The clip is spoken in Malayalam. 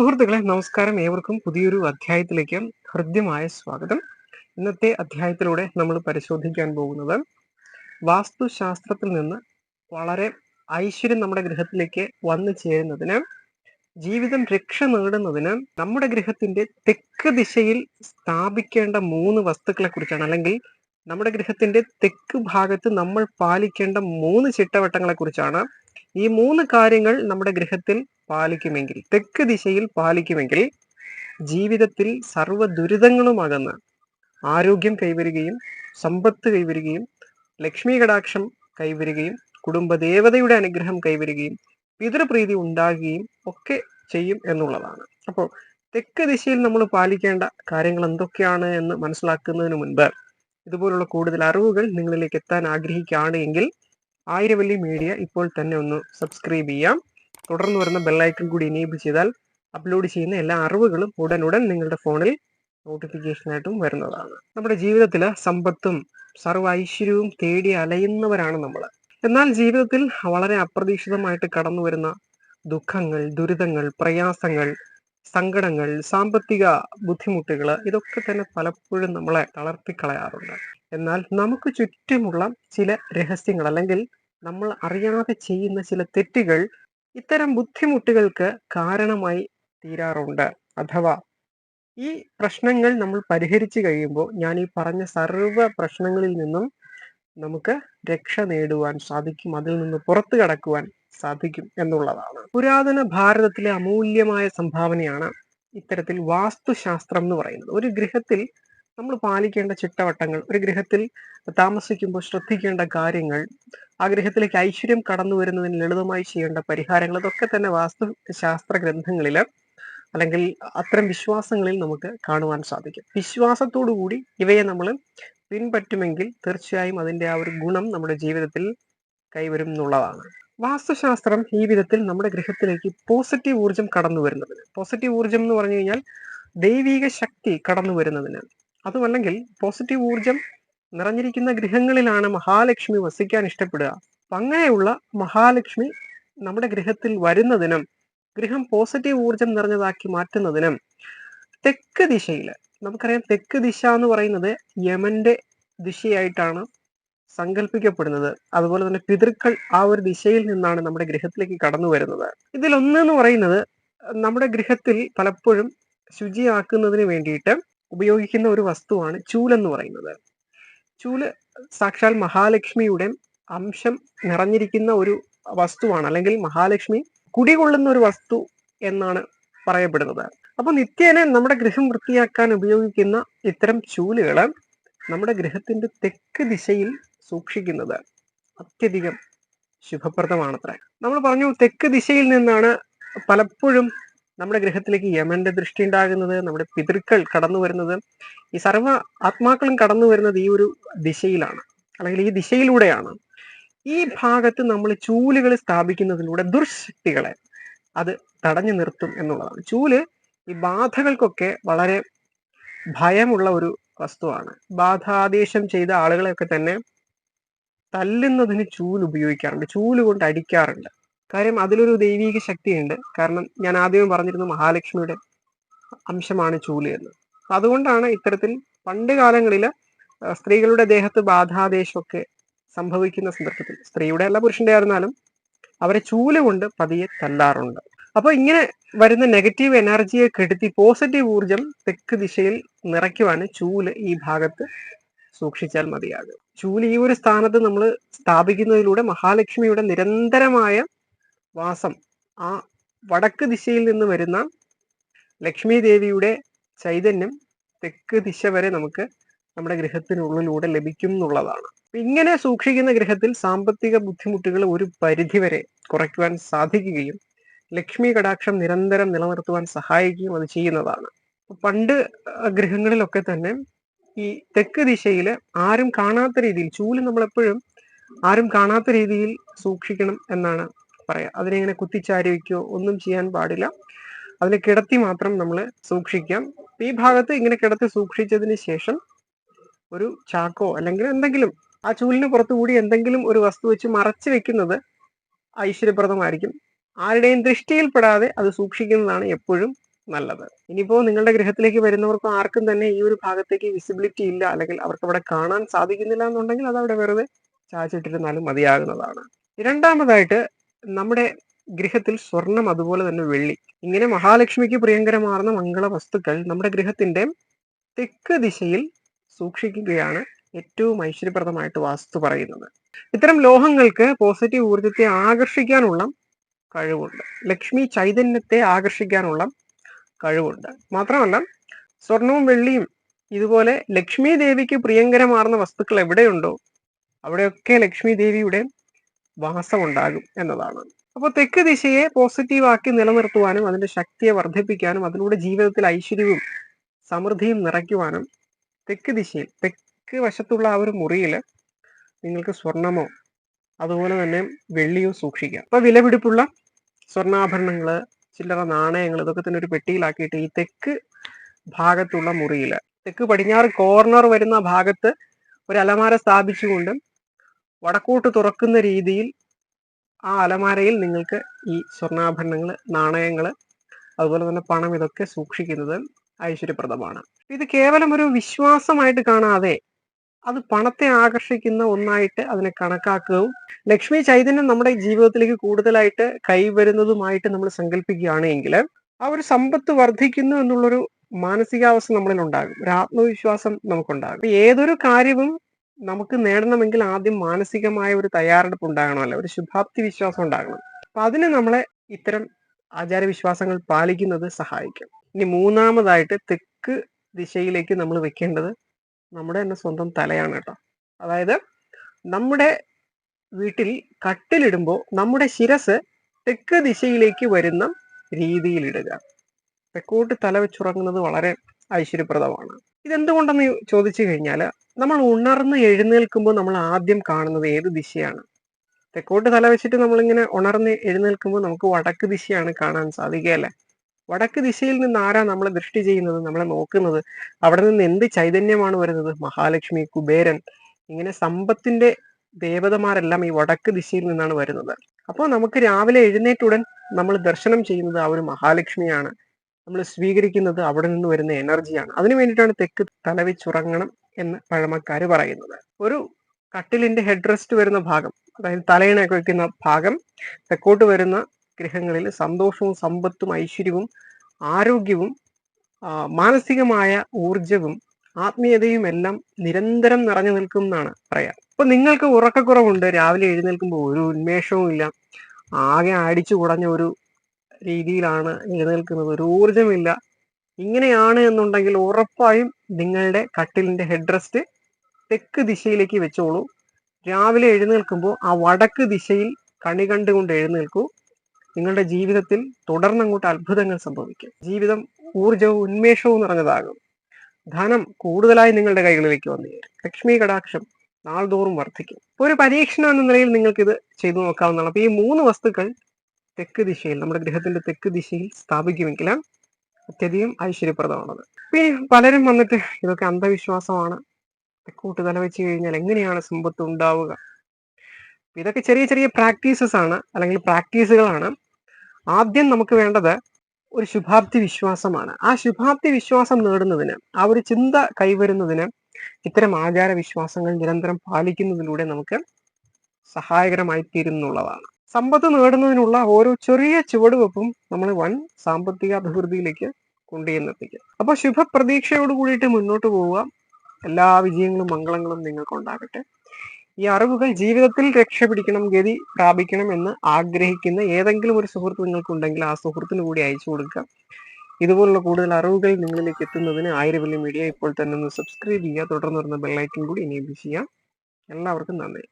സുഹൃത്തുക്കളെ നമസ്കാരം. ഏവർക്കും പുതിയൊരു അധ്യായത്തിലേക്ക് ഹൃദ്യമായ സ്വാഗതം. ഇന്നത്തെ അധ്യായത്തിലൂടെ നമ്മൾ പരിശോധിക്കാൻ പോകുന്നത് വാസ്തുശാസ്ത്രത്തിൽ നിന്ന് വളരെ ഐശ്വര്യം നമ്മുടെ ഗൃഹത്തിലേക്ക് വന്നു ചേരുന്നതിന് ജീവിതം രക്ഷ നേടുന്നതിന് നമ്മുടെ ഗൃഹത്തിന്റെ തെക്ക് ദിശയിൽ സ്ഥാപിക്കേണ്ട മൂന്ന് വസ്തുക്കളെ കുറിച്ചാണ് അല്ലെങ്കിൽ നമ്മുടെ ഗൃഹത്തിന്റെ തെക്ക് ഭാഗത്ത് നമ്മൾ പാലിക്കേണ്ട മൂന്ന് ചിട്ടവട്ടങ്ങളെ കുറിച്ചാണ്. ഈ മൂന്ന് കാര്യങ്ങൾ നമ്മുടെ ഗൃഹത്തിൽ പാലിക്കുമെങ്കിൽ തെക്ക് ദിശയിൽ പാലിക്കുമെങ്കിൽ ജീവിതത്തിൽ സർവ ദുരിതങ്ങളും അകന്ന് ആരോഗ്യം കൈവരികയും സമ്പത്ത് കൈവരികയും ലക്ഷ്മി കടാക്ഷം കൈവരികയും കുടുംബദേവതയുടെ അനുഗ്രഹം കൈവരികയും പിതൃപ്രീതി ഉണ്ടാകുകയും ഒക്കെ ചെയ്യും എന്നുള്ളതാണ്. അപ്പോൾ തെക്ക് ദിശയിൽ നമ്മൾ പാലിക്കേണ്ട കാര്യങ്ങൾ എന്തൊക്കെയാണ് എന്ന് മനസ്സിലാക്കുന്നതിന് മുൻപ് ഇതുപോലുള്ള കൂടുതൽ അറിവുകൾ നിങ്ങളിലേക്ക് എത്താൻ ആഗ്രഹിക്കുകയാണ് എങ്കിൽ ആയിരവല്ലി മീഡിയ ഇപ്പോൾ തന്നെ ഒന്ന് സബ്സ്ക്രൈബ് ചെയ്യാം. തുടർന്ന് വരുന്ന ബെല്ലൈക്കൺ കൂടി എനേബിൾ ചെയ്താൽ അപ്ലോഡ് ചെയ്യുന്ന എല്ലാ അറിവുകളും ഉടനുടൻ നിങ്ങളുടെ ഫോണിൽ നോട്ടിഫിക്കേഷനായിട്ടും വരുന്നതാണ്. നമ്മുടെ ജീവിതത്തിൽ സമ്പത്തും സർവ ഐശ്വര്യവും തേടി അലയുന്നവരാണ് നമ്മൾ എന്നാൽ ജീവിതത്തിൽ വളരെ അപ്രതീക്ഷിതമായിട്ട് കടന്നു വരുന്ന ദുഃഖങ്ങൾ ദുരിതങ്ങൾ പ്രയാസങ്ങൾ സങ്കടങ്ങൾ സാമ്പത്തിക ബുദ്ധിമുട്ടുകൾ ഇതൊക്കെ തന്നെ പലപ്പോഴും നമ്മളെ തളർത്തിക്കളയാറുണ്ട്. എന്നാൽ നമുക്ക് ചുറ്റുമുള്ള ചില രഹസ്യങ്ങൾ അല്ലെങ്കിൽ നമ്മൾ അറിയാതെ ചെയ്യുന്ന ചില തെറ്റുകൾ ഇത്തരം ബുദ്ധിമുട്ടുകൾക്ക് കാരണമായി തീരാറുണ്ട്. അഥവാ ഈ പ്രശ്നങ്ങൾ നമ്മൾ പരിഹരിച്ചു കഴിയുമ്പോൾ ഞാൻ ഈ പറഞ്ഞ സർവ പ്രശ്നങ്ങളിൽ നിന്നും നമുക്ക് രക്ഷ നേടുവാൻ സാധിക്കും. അതിൽ നിന്ന് പുറത്തു കടക്കുവാൻ സാധിക്കും എന്നുള്ളതാണ്. പുരാതന ഭാരതത്തിലെ അമൂല്യമായ സംഭാവനയാണ് ഇത്തരത്തിൽ വാസ്തുശാസ്ത്രം എന്ന് പറയുന്നത്. ഒരു ഗൃഹത്തിൽ നമ്മൾ പാലിക്കേണ്ട ചിട്ടവട്ടങ്ങൾ ഒരു ഗൃഹത്തിൽ താമസിക്കുമ്പോൾ ശ്രദ്ധിക്കേണ്ട കാര്യങ്ങൾ ആ ഗൃഹത്തിലേക്ക് ഐശ്വര്യം കടന്നു വരുന്നതിന് ലളിതമായി ചെയ്യേണ്ട പരിഹാരങ്ങൾ അതൊക്കെ തന്നെ വാസ്തുശാസ്ത്ര ഗ്രന്ഥങ്ങളിൽ അല്ലെങ്കിൽ അത്തരം വിശ്വാസങ്ങളിൽ നമുക്ക് കാണുവാൻ സാധിക്കും. വിശ്വാസത്തോടു കൂടി ഇവയെ നമ്മൾ പിൻപറ്റുമെങ്കിൽ തീർച്ചയായും അതിന്റെ ആ ഒരു ഗുണം നമ്മുടെ ജീവിതത്തിൽ കൈവരും എന്നുള്ളതാണ്. വാസ്തുശാസ്ത്രം ഈ വിധത്തിൽ നമ്മുടെ ഗൃഹത്തിലേക്ക് പോസിറ്റീവ് ഊർജം കടന്നു വരുന്നതിന്. പോസിറ്റീവ് ഊർജം എന്ന് പറഞ്ഞു കഴിഞ്ഞാൽ ദൈവീക ശക്തി കടന്നു വരുന്നതിന്. അതുമല്ലെങ്കിൽ പോസിറ്റീവ് ഊർജം നിറഞ്ഞിരിക്കുന്ന ഗൃഹങ്ങളിലാണ് മഹാലക്ഷ്മി വസിക്കാൻ ഇഷ്ടപ്പെടുക. അങ്ങനെയുള്ള മഹാലക്ഷ്മി നമ്മുടെ ഗൃഹത്തിൽ വരുന്നതിനും ഗൃഹം പോസിറ്റീവ് ഊർജം നിറഞ്ഞതാക്കി മാറ്റുന്നതിനും തെക്ക് ദിശയിൽ നമുക്കറിയാം തെക്ക് ദിശ എന്ന് പറയുന്നത് യമന്റെ ദിശയായിട്ടാണ് സങ്കല്പിക്കപ്പെടുന്നത് അതുപോലെ തന്നെ പിതൃക്കൾ ആ ഒരു ദിശയിൽ നിന്നാണ് നമ്മുടെ ഗൃഹത്തിലേക്ക് കടന്നു വരുന്നത്. ഇതിലൊന്ന് എന്ന് പറയുന്നത് നമ്മുടെ ഗൃഹത്തിൽ പലപ്പോഴും ശുചിയാക്കുന്നതിന് വേണ്ടിയിട്ട് ഉപയോഗിക്കുന്ന ഒരു വസ്തുവാണ് ചൂലെന്ന് പറയുന്നത്. ചൂൽ സാക്ഷാൽ മഹാലക്ഷ്മിയുടെ അംശം നിറഞ്ഞിരിക്കുന്ന ഒരു വസ്തുവാണ് അല്ലെങ്കിൽ മഹാലക്ഷ്മി കുടികൊള്ളുന്ന ഒരു വസ്തു എന്നാണ് പറയപ്പെടുന്നത്. അപ്പൊ നിത്യേന നമ്മുടെ ഗൃഹം വൃത്തിയാക്കാൻ ഉപയോഗിക്കുന്ന ഇത്തരം ചൂലുകൾ നമ്മുടെ ഗൃഹത്തിന്റെ തെക്ക് ദിശയിൽ സൂക്ഷിക്കുന്നത് അത്യധികം ശുഭപ്രദമാണത്രേ. നമ്മൾ പറഞ്ഞു തെക്ക് ദിശയിൽ നിന്നാണ് പലപ്പോഴും നമ്മുടെ ഗ്രഹത്തിലേക്ക് യമന്റെ ദൃഷ്ടി ഉണ്ടാകുന്നത് നമ്മുടെ പിതൃക്കൾ കടന്നു വരുന്നത്. ഈ സർവ ആത്മാക്കളും കടന്നു വരുന്നത് ഈ ഒരു ദിശയിലാണ് അല്ലെങ്കിൽ ഈ ദിശയിലൂടെയാണ്. ഈ ഭാഗത്ത് നമ്മൾ ചൂലുകൾ സ്ഥാപിക്കുന്നതിലൂടെ ദുർശക്തികളെ അത് തടഞ്ഞു നിർത്തും എന്നുള്ളതാണ്. ചൂൽ ഈ ബാധകൾക്കൊക്കെ വളരെ ഭയമുള്ള ഒരു വസ്തുവാണ്. ബാധാദേശം ചെയ്ത ആളുകളെയൊക്കെ തന്നെ തല്ലുന്നതിന് ചൂൽ ഉപയോഗിക്കാറുണ്ട്. ചൂൽ കൊണ്ട് അടിക്കാറുണ്ട്. കാര്യം അതിലൊരു ദൈവീക ശക്തിയുണ്ട്. കാരണം ഞാൻ ആദ്യം പറഞ്ഞിരുന്നു മഹാലക്ഷ്മിയുടെ അംശമാണ് ചൂൽ എന്ന്. അതുകൊണ്ടാണ് ഇത്തരത്തിൽ പണ്ട് കാലങ്ങളിൽ സ്ത്രീകളുടെ ദേഹത്ത് ബാധാദേശമൊക്കെ സംഭവിക്കുന്ന സന്ദർഭത്തിൽ സ്ത്രീയുടെ അല്ല പുരുഷന്റെ ആയിരുന്നാലും അവരെ ചൂൽ കൊണ്ട് പതിയെ തല്ലാറുണ്ട്. അപ്പൊ ഇങ്ങനെ വരുന്ന നെഗറ്റീവ് എനർജിയെ കെടുത്തി പോസിറ്റീവ് ഊർജം തെക്ക് ദിശയിൽ നിറയ്ക്കുവാൻ ചൂൽ ഈ ഭാഗത്ത് സൂക്ഷിച്ചാൽ മതിയാകും. ചൂൽ ഈ ഒരു സ്ഥാനത്ത് നമ്മൾ സ്ഥാപിക്കുന്നതിലൂടെ മഹാലക്ഷ്മിയുടെ നിരന്തരമായ വാസം ആ വടക്ക് ദിശയിൽ നിന്ന് വരുന്ന ലക്ഷ്മി ദേവിയുടെ ചൈതന്യം തെക്ക് ദിശ വരെ നമുക്ക് നമ്മുടെ ഗൃഹത്തിനുള്ളിലൂടെ ലഭിക്കും എന്നുള്ളതാണ്. ഇങ്ങനെ സൂക്ഷിക്കുന്ന ഗൃഹത്തിൽ സാമ്പത്തിക ബുദ്ധിമുട്ടുകൾ ഒരു പരിധിവരെ കുറയ്ക്കുവാൻ സാധിക്കുകയും ലക്ഷ്മി കടാക്ഷം നിരന്തരം നിലനിർത്തുവാൻ സഹായിക്കുകയും അത് ചെയ്യുന്നതാണ്. പണ്ട് ഗൃഹങ്ങളിലൊക്കെ തന്നെ ഈ തെക്ക് ദിശയിൽ ആരും കാണാത്ത രീതിയിൽ ചൂൽ നമ്മളെപ്പോഴും ആരും കാണാത്ത രീതിയിൽ സൂക്ഷിക്കണം എന്നാണ് പറയാ. അതിനെ ഇങ്ങനെ ഒന്നും ചെയ്യാൻ പാടില്ല. അതിനെ കിടത്തി മാത്രം നമ്മൾ സൂക്ഷിക്കാം. ഈ ഭാഗത്ത് ഇങ്ങനെ കിടത്തി സൂക്ഷിച്ചതിന് ശേഷം ഒരു ചാക്കോ അല്ലെങ്കിൽ എന്തെങ്കിലും ആ ചൂലിന് പുറത്തുകൂടി എന്തെങ്കിലും ഒരു വസ്തു വെച്ച് മറച്ചു വെക്കുന്നത് ഐശ്വര്യപ്രദമായിരിക്കും. ആരുടെയും ദൃഷ്ടിയിൽപ്പെടാതെ അത് സൂക്ഷിക്കുന്നതാണ് എപ്പോഴും നല്ലത്. ഇനിയിപ്പോ നിങ്ങളുടെ ഗ്രഹത്തിലേക്ക് വരുന്നവർക്ക് ആർക്കും തന്നെ ഈ ഒരു ഭാഗത്തേക്ക് വിസിബിലിറ്റി ഇല്ല. അല്ലെങ്കിൽ അവർക്ക് അവിടെ കാണാൻ സാധിക്കുന്നില്ല എന്നുണ്ടെങ്കിൽ അത് അവിടെ വെറുതെ ചാച്ചിട്ടിരുന്നാലും മതിയാകുന്നതാണ്. രണ്ടാമതായിട്ട് നമ്മുടെ ഗൃഹത്തിൽ സ്വർണം അതുപോലെ തന്നെ വെള്ളി. ഇങ്ങനെ മഹാലക്ഷ്മിക്ക് പ്രിയങ്കരമാർന്ന മംഗള വസ്തുക്കൾ നമ്മുടെ ഗൃഹത്തിന്റെ തെക്ക് ദിശയിൽ സൂക്ഷിക്കുകയാണ് ഏറ്റവും ഐശ്വര്യപ്രദമായിട്ട് വാസ്തു പറയുന്നത്. ഇത്തരം ലോഹങ്ങൾക്ക് പോസിറ്റീവ് ഊർജത്തെ ആകർഷിക്കാനുള്ള കഴിവുണ്ട്. ലക്ഷ്മി ചൈതന്യത്തെ ആകർഷിക്കാനുള്ള കഴിവുണ്ട്. മാത്രമല്ല സ്വർണവും വെള്ളിയും ഇതുപോലെ ലക്ഷ്മി ദേവിക്ക് പ്രിയങ്കരമാർന്ന വസ്തുക്കൾ എവിടെയുണ്ടോ അവിടെയൊക്കെ ലക്ഷ്മി ദേവിയുടെ വാസമുണ്ടാകും എന്നതാണ്. അപ്പോൾ തെക്ക് ദിശയെ പോസിറ്റീവാക്കി നിലനിർത്തുവാനും അതിന്റെ ശക്തിയെ വർദ്ധിപ്പിക്കാനും അതിലൂടെ ജീവിതത്തിൽ ഐശ്വര്യവും സമൃദ്ധിയും നിറയ്ക്കുവാനും തെക്ക് ദിശയിൽ തെക്ക് വശത്തുള്ള ആ ഒരു മുറിയിൽ നിങ്ങൾക്ക് സ്വർണമോ അതുപോലെ തന്നെ വെള്ളിയോ സൂക്ഷിക്കാം. അപ്പൊ വിലപിടിപ്പുള്ള സ്വർണാഭരണങ്ങൾ ചില്ലറ നാണയങ്ങൾ ഇതൊക്കെ തന്നെ ഒരു പെട്ടിയിലാക്കിയിട്ട് ഈ തെക്ക് ഭാഗത്തുള്ള മുറിയിൽ തെക്ക് പടിഞ്ഞാറ് കോർണർ വരുന്ന ഭാഗത്ത് ഒരു അലമാര സ്ഥാപിച്ചുകൊണ്ട് വടക്കോട്ട് തുറക്കുന്ന രീതിയിൽ ആ അലമാരയിൽ നിങ്ങൾക്ക് ഈ സ്വർണാഭരണങ്ങൾ നാണയങ്ങൾ അതുപോലെ തന്നെ പണം ഇതൊക്കെ സൂക്ഷിക്കുന്നത് ഐശ്വര്യപ്രദമാണ്. ഇത് കേവലം ഒരു വിശ്വാസമായിട്ട് കാണാതെ അത് പണത്തെ ആകർഷിക്കുന്ന ഒന്നായിട്ട് അതിനെ കണക്കാക്കുകയും ലക്ഷ്മി ചൈതന്യം നമ്മുടെ ജീവിതത്തിലേക്ക് കൂടുതലായിട്ട് കൈവരുന്നതുമായിട്ട് നമ്മൾ സങ്കല്പിക്കുകയാണ് എങ്കിൽ ആ ഒരു സമ്പത്ത് വർദ്ധിക്കുന്നു എന്നുള്ളൊരു മാനസികാവസ്ഥ നമ്മളിൽ ഉണ്ടാകും ഒരു ആത്മവിശ്വാസം നമുക്കുണ്ടാകും. ഏതൊരു കാര്യവും നമുക്ക് നേടണമെങ്കിൽ ആദ്യം മാനസികമായ ഒരു തയ്യാറെടുപ്പ് ഉണ്ടാകണം ഉണ്ടാകണമല്ലോ. ഒരു ശുഭാപ്തി വിശ്വാസം ഉണ്ടാകണം. അപ്പൊ അതിന് നമ്മളെ ഇത്തരം ആചാരവിശ്വാസങ്ങൾ പാലിക്കുന്നത് സഹായിക്കും. ഇനി മൂന്നാമതായിട്ട് തെക്ക് ദിശയിലേക്ക് നമ്മൾ വെക്കേണ്ടത് നമ്മുടെ തന്നെ സ്വന്തം തലയാണ് കേട്ടോ. അതായത് നമ്മുടെ വീട്ടിൽ കട്ടിലിടുമ്പോൾ നമ്മുടെ ശിരസ് തെക്ക് ദിശയിലേക്ക് വരുന്ന രീതിയിലിടുക തെക്കോട്ട് തല വെച്ചുറങ്ങുന്നത് വളരെ ഐശ്വര്യപ്രദമാണ്. ഇതെന്തുകൊണ്ടെന്ന് ചോദിച്ചു കഴിഞ്ഞാൽ നമ്മൾ ഉണർന്ന് എഴുന്നേൽക്കുമ്പോൾ നമ്മൾ ആദ്യം കാണുന്നത് ഏത് ദിശയാണ്? തെക്കോട്ട് തല വെച്ചിട്ട് നമ്മളിങ്ങനെ ഉണർന്ന് എഴുന്നേൽക്കുമ്പോൾ നമുക്ക് വടക്ക് ദിശയാണ് കാണാൻ സാധിക്കുക അല്ലേ? വടക്ക് ദിശയിൽ നിന്ന് ആരാ നമ്മളെ ദൃഷ്ടി ചെയ്യുന്നത് നമ്മളെ നോക്കുന്നത്? അവിടെ നിന്ന് എന്ത് ചൈതന്യമാണ് വരുന്നത്? മഹാലക്ഷ്മി കുബേരൻ ഇങ്ങനെ സമ്പത്തിന്റെ ദേവതമാരെല്ലാം ഈ വടക്ക് ദിശയിൽ നിന്നാണ് വരുന്നത്. അപ്പോൾ നമുക്ക് രാവിലെ എഴുന്നേറ്റുടൻ നമ്മൾ ദർശനം ചെയ്യുന്നത് ആ ഒരു മഹാലക്ഷ്മിയാണ്. നമ്മൾ സ്വീകരിക്കുന്നത് അവിടെ നിന്ന് വരുന്ന എനർജിയാണ്. അതിനു വേണ്ടിയിട്ടാണ് തെക്ക് തലവെച്ചുറങ്ങണം എന്ന് പഴമക്കാർ പറയുന്നത്. ഒരു കട്ടിലിന്റെ ഹെഡ് റെസ്റ്റ് വരുന്ന ഭാഗം അതായത് തലയിണയൊക്കെ വയ്ക്കുന്ന ഭാഗം തെക്കോട്ട് വരുന്ന ഗ്രഹങ്ങളിൽ സന്തോഷവും സമ്പത്തും ഐശ്വര്യവും ആരോഗ്യവും മാനസികമായ ഊർജവും ആത്മീയതയും എല്ലാം നിരന്തരം നിറഞ്ഞു നിൽക്കും എന്നാണ് പറയാം. അപ്പൊ നിങ്ങൾക്ക് ഉറക്കക്കുറവുണ്ട് രാവിലെ എഴുന്നേൽക്കുമ്പോൾ ഒരു ഉന്മേഷവും ഇല്ല. ആകെ അടിച്ചു കുടഞ്ഞ ഒരു രീതിയിലാണ് എഴുന്നേൽക്കുന്നത് ഒരു ഊർജമില്ല ഇങ്ങനെയാണ് എന്നുണ്ടെങ്കിൽ ഉറപ്പായും നിങ്ങളുടെ കട്ടിലിന്റെ ഹെഡ് റെസ്റ്റ് തെക്ക് ദിശയിലേക്ക് വെച്ചോളൂ. രാവിലെ എഴുന്നേൽക്കുമ്പോൾ ആ വടക്ക് ദിശയിൽ കണി കണ്ടുകൊണ്ട് എഴുന്നേൽക്കൂ. നിങ്ങളുടെ ജീവിതത്തിൽ തുടർന്നങ്ങോട്ട് അത്ഭുതങ്ങൾ സംഭവിക്കും. ജീവിതം ഊർജവും ഉന്മേഷവും നിറഞ്ഞതാകും. ധനം കൂടുതലായി നിങ്ങളുടെ കൈകളിലേക്ക് വന്നു ലക്ഷ്മി കടാക്ഷം നാൾതോറും വർദ്ധിക്കും. ഒരു പരീക്ഷണം എന്ന നിലയിൽ നിങ്ങൾക്ക് ഇത് ചെയ്തു നോക്കാവുന്നതാണ്. അപ്പൊ ഈ മൂന്ന് വസ്തുക്കൾ തെക്ക് ദിശയിൽ നമ്മുടെ ഗ്രഹത്തിന്റെ തെക്ക് ദിശയിൽ സ്ഥാപിക്കുമെങ്കിൽ അത്യധികം ഐശ്വര്യപ്രദമാണത്. പിന്നെ പലരും വന്നിട്ട് ഇതൊക്കെ അന്ധവിശ്വാസമാണ്. തെക്കോട്ട് തല വെച്ച് കഴിഞ്ഞാൽ എങ്ങനെയാണ് സമ്പത്ത് ഉണ്ടാവുക? ഇതൊക്കെ ചെറിയ ചെറിയ പ്രാക്ടീസസ് ആണ് അല്ലെങ്കിൽ പ്രാക്ടീസുകളാണ്. ആദ്യം നമുക്ക് വേണ്ടത് ഒരു ശുഭാപ്തി വിശ്വാസമാണ്. ആ ശുഭാപ്തി വിശ്വാസം നേടുന്നതിന് ആ ഒരു ചിന്ത കൈവരുന്നതിന് ഇത്തരം ആചാര വിശ്വാസങ്ങൾ നിരന്തരം പാലിക്കുന്നതിലൂടെ നമുക്ക് സഹായകരമായി തീരുന്നുള്ളതാണ് സമ്പത്ത് നേടുന്നതിനുള്ള ഓരോ ചെറിയ ചുവടുവെപ്പും നമ്മൾ വൻ സാമ്പത്തിക അഭിവൃദ്ധിയിലേക്ക് കൊണ്ടുചെന്നെത്തിക്കും. അപ്പോൾ ശുഭപ്രതീക്ഷയോട് കൂടിയിട്ട് മുന്നോട്ട് പോവുക. എല്ലാ വിജയങ്ങളും മംഗളങ്ങളും നിങ്ങൾക്ക് ഉണ്ടാകട്ടെ ഈ അറിവുകൾ ജീവിതത്തിൽ രക്ഷപിടിക്കണം ഗതി പ്രാപിക്കണം എന്ന് ആഗ്രഹിക്കുന്ന ഏതെങ്കിലും ഒരു സുഹൃത്ത് നിങ്ങൾക്കുണ്ടെങ്കിൽ ആ സുഹൃത്തിന് കൂടി അയച്ചു കൊടുക്കുക. ഇതുപോലുള്ള കൂടുതൽ അറിവുകൾ നിങ്ങളിലേക്ക് എത്തുന്നതിന് ആയിരവല്യ മീഡിയ ഇപ്പോൾ തന്നെ ഒന്ന് സബ്സ്ക്രൈബ് ചെയ്യുക. തുടർന്ന് വരുന്ന ബെല്ലൈക്കൻ കൂടി എനേബിൾ ചെയ്യാം എല്ലാവർക്കും നന്ദി.